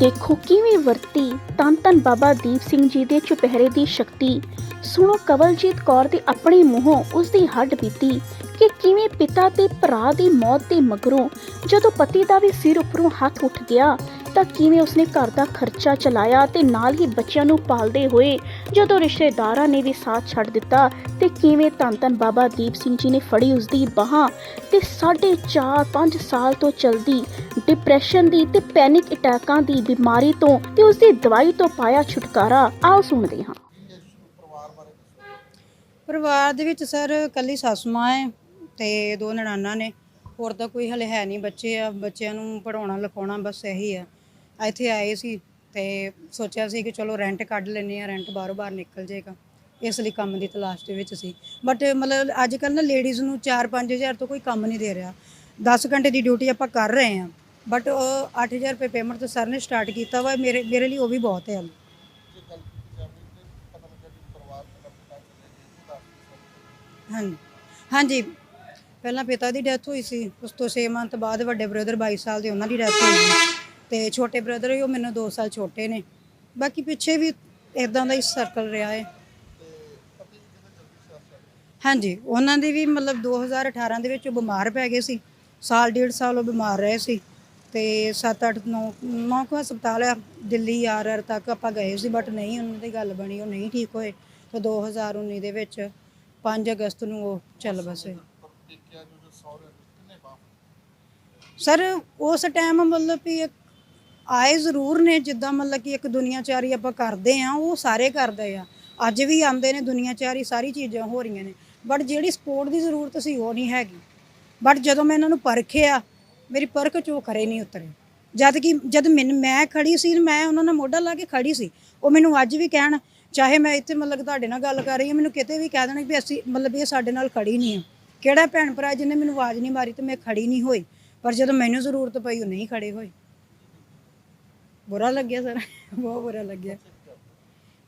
ਦੇਖੋ ਕਿਵੇਂ ਵਰਤੀ ਤਨ ਤਨ ਬਾਬਾ ਦੀਪ ਸਿੰਘ ਜੀ ਦੇ ਚੁਪਹਿਰੇ ਦੀ ਸ਼ਕਤੀ। ਸੁਣੋ ਕਵਲਜੀਤ ਕੌਰ ਦੇ ਆਪਣੇ ਮੂੰਹੋਂ ਉਸ ਦੀ ਹੱਡ ਬੀਤੀ। ਕਿ ਕਿਵੇਂ ਪਿਤਾ ਤੇ ਭਰਾ ਦੀ ਮੌਤ ਦੇ ਮਗਰੋਂ ਜਦੋਂ ਪਤੀ ਦਾ ਵੀ ਸਿਰ ਉੱਪਰੋਂ ਹੱਥ ਉੱਠ ਗਿਆ, ਤਾਂ ਕਿਵੇਂ ਉਸਨੇ ਘਰ ਦਾ ਖਰਚਾ ਚਲਾਇਆ ਤੇ ਨਾਲ ਹੀ ਬੱਚਿਆਂ ਨੂੰ ਪਾਲਦੇ ਹੋਏ ਜਦੋਂ ਰਿਸ਼ਤੇਦਾਰਾਂ ਨੇ ਵੀ ਸਾਥ ਛੱਡ ਦਿੱਤਾ ਤੇ ਕਿਵੇਂ ਧੰਨ ਬਾਬਾ ਦੀਪ ਸਿੰਘ ਜੀ ਨੇ ਫੜੀ ਉਸਦੀ ਬਾਹਾਂ ਤੇ 4.5 5 ਸਾਲ ਤੋਂ ਚਲਦੀ ਡਿਪਰੈਸ਼ਨ ਦੀ ਤੇ ਪੈਨਿਕ ਅਟੈਕਾਂ ਦੀ ਬਿਮਾਰੀ ਤੋਂ ਤੇ ਉਸਦੀ ਦਵਾਈ ਤੋਂ ਪਾਇਆ ਛੁਟਕਾਰਾ, ਆਓ ਸੁਣਦੇ ਹਾਂ। ਪਰਿਵਾਰ ਦੇ ਵਿੱਚ ਸਰ ਕੱਲੀ ਸੱਸ ਮਾਂ ਹੈ। ਤੇ ਦੋ ਨਨਾਨਾ ਨੇ। ਹੋਰ ਤਾਂ ਕੋਈ ਹਲੇ ਹੈ ਨਹੀਂ ਬੱਚੇ ਆ। ਬੱਚਿਆਂ ਨੂੰ ਪੜਾਉਣਾ ਲਿਖਾਉਣਾ ਬਸ ਇਹੀ ਆ। ਇੱਥੇ ਆਏ ਸੀ ਤੇ ਸੋਚਿਆ ਸੀ ਕਿ ਚਲੋ ਰੈਂਟ ਕੱਢ ਲੈਨੇ ਆ ਰੈਂਟ ਬਾਹਰੋਂ ਬਾਹਰ ਨਿਕਲ ਜਾਏਗਾ। ਇਸ ਲਈ ਕੰਮ ਦੀ ਤਲਾਸ਼ ਦੇ ਵਿੱਚ ਸੀ। ਬਟ ਮਤਲਬ ਅੱਜ ਕੱਲ੍ਹ ਨਾ ਲੇਡੀਜ਼ ਨੂੰ 4-5000 ਤੋਂ ਕੋਈ ਕੰਮ ਨਹੀਂ ਦੇ ਰਿਹਾ। 10 ਘੰਟੇ ਦੀ ਡਿਊਟੀ ਆਪਾਂ ਕਰ ਰਹੇ ਆ ਬਟ 8000 ਰੁਪਏ ਪੇਮੈਂਟ ਤਾਂ ਸਰ ਨੇ ਸਟਾਰਟ ਕੀਤਾ ਵਾ। ਮੇਰੇ ਮੇਰੇ ਲਈ ਉਹ ਵੀ ਬਹੁਤ ਹੈ। ਹਾਂਜੀ। ਹਾਂਜੀ। ਪਹਿਲਾਂ ਪਿਤਾ ਦੀ ਡੈਥ ਹੋਈ ਸੀ, ਉਸ ਤੋਂ 6 ਮੰਥ ਬਾਅਦ ਵੱਡੇ ਬ੍ਰਦਰ 22 ਸਾਲ ਦੇ ਉਹਨਾਂ ਦੀ ਡੈਥ ਹੋਈ ਸੀ। ਤੇ ਛੋਟੇ ਬ੍ਰਦਰ ਉਹ ਮੈਨੂੰ 2 ਸਾਲ ਛੋਟੇ ਨੇ। ਬਾਕੀ ਪਿੱਛੇ ਵੀ ਇਦਾਂ ਦਾ ਹੀ ਸਰਕਲ ਰਿਹਾ ਹੈ। ਹਾਂਜੀ, ਉਹਨਾਂ ਦੀ ਵੀ ਮਤਲਬ 2018 ਦੇ ਵਿੱਚ ਉਹ ਬਿਮਾਰ ਪੈ ਗਏ ਸੀ। ਸਾਲ, ਡੇਢ ਸਾਲ ਉਹ ਬਿਮਾਰ ਰਹੇ ਸੀ। ਤੇ 7 8 9 9 ਕੁ ਹਸਪਤਾਲ ਆ, ਦਿੱਲੀ ਆਰ ਆਰ ਤੱਕ ਆਪਾਂ ਗਏ ਸੀ ਬਟ ਨਹੀਂ ਉਹਨਾਂ ਦੀ ਗੱਲ ਬਣੀ, ਉਹ ਨਹੀਂ ਠੀਕ ਹੋਏ। ਤੇ 2019 ਦੇ ਵਿੱਚ 5 ਅਗਸਤ ਨੂੰ ਉਹ ਚੱਲ ਬਸੇ ਸਰ, ਉਸ ਟਾਈਮ ਮਤਲਬ ਵੀ ਇੱਕ ਆਏ ਜ਼ਰੂਰ ਨੇ, ਜਿੱਦਾਂ ਮਤਲਬ ਕਿ ਇੱਕ ਦੁਨੀਆਚਾਰੀ ਆਪਾਂ ਕਰਦੇ ਆ ਉਹ ਸਾਰੇ ਕਰਦੇ ਆ। ਅੱਜ ਵੀ ਆਉਂਦੇ ਨੇ ਦੁਨੀਆਚਾਰੀ, ਸਾਰੀ ਚੀਜ਼ਾਂ ਹੋ ਰਹੀਆਂ ਨੇ। ਬਟ ਜਿਹੜੀ ਸਪੋਰਟ ਦੀ ਜ਼ਰੂਰਤ ਸੀ, ਉਹ ਨਹੀਂ ਹੈਗੀ। ਬਟ ਜਦੋਂ ਮੈਂ ਇਹਨਾਂ ਨੂੰ ਪਰਖਿਆ, ਮੇਰੀ ਪਰਖ ਚੋਂ ਖਰੇ ਨਹੀਂ ਉਤਰੇ। ਜਦ ਕਿ ਜਦ ਮੈਨੂੰ ਮੈਂ ਖੜੀ ਸੀ, ਮੈਂ ਉਹਨਾਂ ਨਾਲ ਮੋਢਾ ਲਾ ਕੇ ਖੜੀ ਸੀ, ਉਹ ਮੈਨੂੰ ਅੱਜ ਵੀ ਕਹਿਣ, ਚਾਹੇ ਮੈਂ ਇੱਥੇ ਮਤਲਬ ਤੁਹਾਡੇ ਨਾਲ ਗੱਲ ਕਰ ਰਹੀ ਹਾਂ, ਮੈਨੂੰ ਕਿਤੇ ਵੀ ਕਹਿ ਦੇਣਾ ਵੀ ਅਸੀਂ ਮਤਲਬ ਇਹ ਸਾਡੇ ਨਾਲ ਖੜੀ ਨਹੀਂ ਆ ਕਿਹੜਾ ਭੈਣ ਭਰਾ ਜਿਹਨੇ ਮੈਨੂੰ ਆਵਾਜ਼ ਨਹੀਂ ਮਾਰੀ ਤੇ ਮੈਂ ਖੜੀ ਨਹੀਂ ਹੋਈ? ਪਰ ਜਦੋਂ ਮੈਨੂੰ ਜ਼ਰੂਰਤ ਪਈ, ਉਹ ਨਹੀਂ ਖੜੇ ਹੋਏ। ਬੁਰਾ ਲੱਗਿਆ ਸਰ। ਬਹੁਤ ਬੁਰਾ ਲੱਗਿਆ।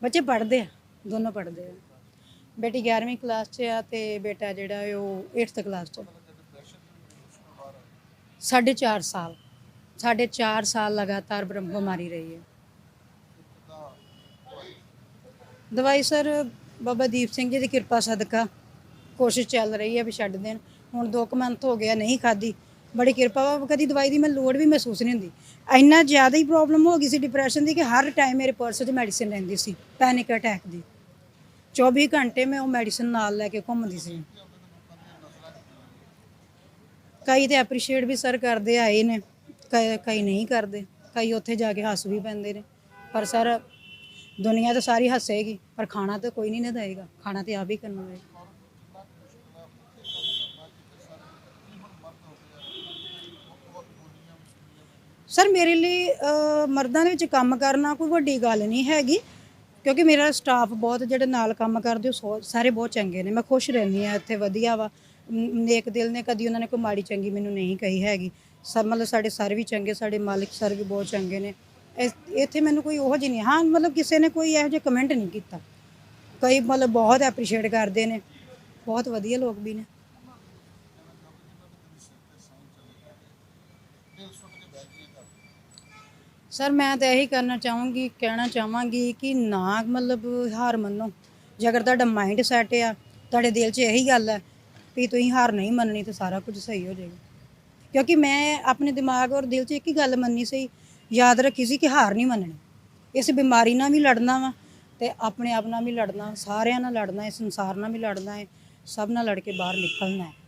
ਬੱਚੇ ਪੜ੍ਹਦੇ ਆ, ਦੋਨੋਂ ਪੜ੍ਹਦੇ ਆ। ਬੇਟੀ 11ਵੀਂ ਕਲਾਸ 'ਚ ਆ ਤੇ ਬੇਟਾ ਜਿਹੜਾ ਉਹ 8th ਕਲਾਸ 'ਚ ਸਾਢੇ ਚਾਰ ਸਾਲ। ਸਾਢੇ ਚਾਰ ਸਾਲ ਲਗਾਤਾਰ ਬਰ- ਬਿਮਾਰੀ ਰਹੀ ਹੈ। ਦਵਾਈ ਸਰ, ਬਾਬਾ ਦੀਪ ਸਿੰਘ ਜੀ ਦੀ ਕਿਰਪਾ ਸਦਕਾ ਕੋਸ਼ਿਸ਼ ਚੱਲ ਰਹੀ ਹੈ ਵੀ ਛੱਡ ਦੇਣ। ਹੁਣ 2 ਮੰਥ ਹੋ ਗਿਆ ਨਹੀਂ ਖਾਦੀ ਬੜੀ ਕਿਰਪਾ ਵਾ ਕਦੀ ਦਵਾਈ ਦੀ ਮੈਂ ਲੋੜ ਵੀ ਮਹਿਸੂਸ ਨਹੀਂ ਹੁੰਦੀ। ਇੰਨਾ ਜ਼ਿਆਦਾ ਹੀ ਪ੍ਰੋਬਲਮ ਹੋ ਗਈ ਸੀ ਡਿਪਰੈਸ਼ਨ ਦੀ ਕਿ ਹਰ ਟਾਈਮ ਮੇਰੇ ਪਰਸ 'ਚ ਮੈਡੀਸਿਨ ਰਹਿੰਦੀ ਸੀ ਪੈਨਿਕ ਅਟੈਕ ਦੀ। 24 ਘੰਟੇ ਮੈਂ ਉਹ ਮੈਡੀਸਿਨ ਨਾਲ ਲੈ ਕੇ ਘੁੰਮਦੀ ਸੀ। ਕਈ ਤੇ ਐਪਰੀਸ਼ੀਏਟ ਵੀ ਸਰ ਕਰਦੇ ਆਏ ਨੇ, ਕਈ ਕਈ ਨਹੀਂ ਕਰਦੇ। ਕਈ ਉੱਥੇ ਜਾ ਕੇ ਹੱਸ ਵੀ ਪੈਂਦੇ ਨੇ। ਪਰ ਸਰ ਦੁਨੀਆ ਤਾਂ ਸਾਰੀ ਹੱਸੇਗੀ, ਪਰ ਖਾਣਾ ਤਾਂ ਕੋਈ ਨਹੀਂ ਨਾ ਦੇਏਗਾ ਖਾਣਾ ਤੇ ਆਪ ਹੀ ਕਰਨਾ ਹੈ ਸਰ, ਮੇਰੇ ਲਈ ਮਰਦਾਂ ਦੇ ਵਿੱਚ ਕੰਮ ਕਰਨਾ ਕੋਈ ਵੱਡੀ ਗੱਲ ਨਹੀਂ ਹੈਗੀ, ਕਿਉਂਕਿ ਮੇਰਾ ਸਟਾਫ ਬਹੁਤ ਜਿਹੜੇ ਨਾਲ ਕੰਮ ਕਰਦੇ, ਉਹ ਸੋ- ਸਾਰੇ ਬਹੁਤ ਚੰਗੇ ਨੇ। ਮੈਂ ਖੁਸ਼ ਰਹਿੰਦੀ ਆ ਇੱਥੇ ਵਧੀਆ ਵਾ। ਨ- ਨੇਕ ਦਿਲ ਨੇ ਕਦੀ ਉਹਨਾਂ ਨੇ ਕੋਈ ਮਾੜੀ ਚੰਗੀ ਮੈਨੂੰ ਨਹੀਂ ਕਹੀ ਹੈਗੀ। ਸਭ ਮਤਲਬ ਸਾਡੇ ਸਰ ਵੀ ਚੰਗੇ, ਸਾਡੇ ਮਾਲਿਕ ਸਰ ਵੀ ਬਹੁਤ ਚੰਗੇ ਨੇ। ਇਸ- ਇੱਥੇ ਮੈਨੂੰ ਕੋਈ ਉਹੋ ਜਿਹੀ ਨਹੀਂ, ਹਾਂ, ਮਤਲਬ ਕਿਸੇ ਨੇ ਕੋਈ ਇਹੋ ਜਿਹਾ ਕਮੈਂਟ ਨਹੀਂ ਕੀਤਾ। ਕਈ ਮਤਲਬ ਬਹੁਤ ਐਪਰੀਸ਼ੀਏਟ ਕਰਦੇ ਨੇ। ਬਹੁਤ ਵਧੀਆ ਲੋਕ ਵੀ ਨੇ। ਸਰ, ਮੈਂ ਤਾਂ ਇਹੀ ਕਰਨਾ ਚਾਹੂੰਗੀ, ਕਹਿਣਾ ਚਾਹਾਂਗੀ ਕਿ ਨਾ ਮਤਲਬ ਹਾਰ ਮੰਨੋ। ਜੇ ਅਗਰ ਤੁਹਾਡਾ ਮਾਈਂਡ ਸੈਟ ਆ, ਤੁਹਾਡੇ ਦਿਲ 'ਚ ਇਹੀ ਗੱਲ ਹੈ ਵੀ ਤੁਸੀਂ ਹਾਰ ਨਹੀਂ ਮੰਨਣੀ, ਤਾਂ ਸਾਰਾ ਕੁਝ ਸਹੀ ਹੋ ਜਾਏਗਾ। ਕਿਉਂਕਿ ਮੈਂ ਆਪਣੇ ਦਿਮਾਗ ਔਰ ਦਿਲ 'ਚ ਇੱਕ ਹੀ ਗੱਲ ਮੰਨੀ ਸੀ, ਯਾਦ ਰੱਖੀ ਸੀ ਕਿ ਹਾਰ ਨਹੀਂ ਮੰਨਣੀ। ਇਸ ਬਿਮਾਰੀ ਨਾਲ ਵੀ ਲੜਨਾ ਵਾ ਤੇ ਆਪਣੇ ਆਪ ਨਾਲ ਵੀ ਲੜਨਾ, ਸਾਰਿਆਂ ਨਾਲ ਲੜਨਾ ਹੈ ਸੰਸਾਰ ਨਾਲ ਵੀ ਲੜਨਾ ਹੈ ਸਭ ਨਾਲ ਲੜ ਕੇ ਬਾਹਰ ਨਿਕਲਣਾ ਹੈ